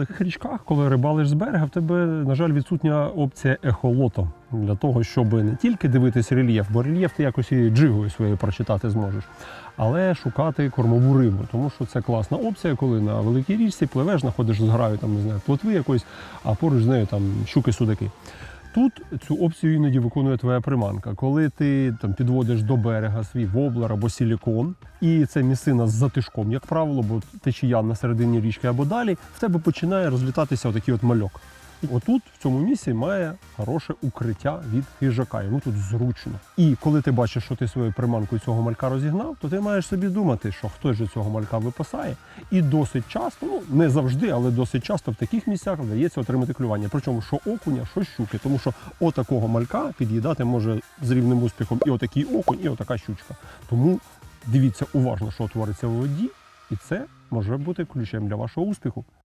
малих річках, коли рибалиш з берега, в тебе, на жаль, відсутня опція ехолото для того, щоб не тільки дивитись рельєф, бо рельєф ти якось і джигою своєю прочитати зможеш, але шукати кормову рибу. Тому що це класна опція, коли на великій річці пливеш, знаходиш зграю там, не знаю, плотви якоїсь, а поруч з нею там щуки-судаки. Тут цю опцію іноді виконує твоя приманка. Коли ти там підводиш до берега свій воблер або сілікон, і це місцина з затишком, як правило, бо течія на середині річки або далі, в тебе починає розлітатися отакий от мальок. Отут, в цьому місці, має хороше укриття від хижака. Йому тут зручно. І коли ти бачиш, що ти своєю приманкою цього малька розігнав, то ти маєш собі думати, що хтось же цього малька випасає. І досить часто, ну не завжди, але досить часто в таких місцях вдається отримати клювання. Причому що окуня, що щуки. Тому що отакого малька під'їдати може з рівним успіхом і отакий окунь, і отака щучка. Тому дивіться уважно, що твориться у воді, і це може бути ключем для вашого успіху.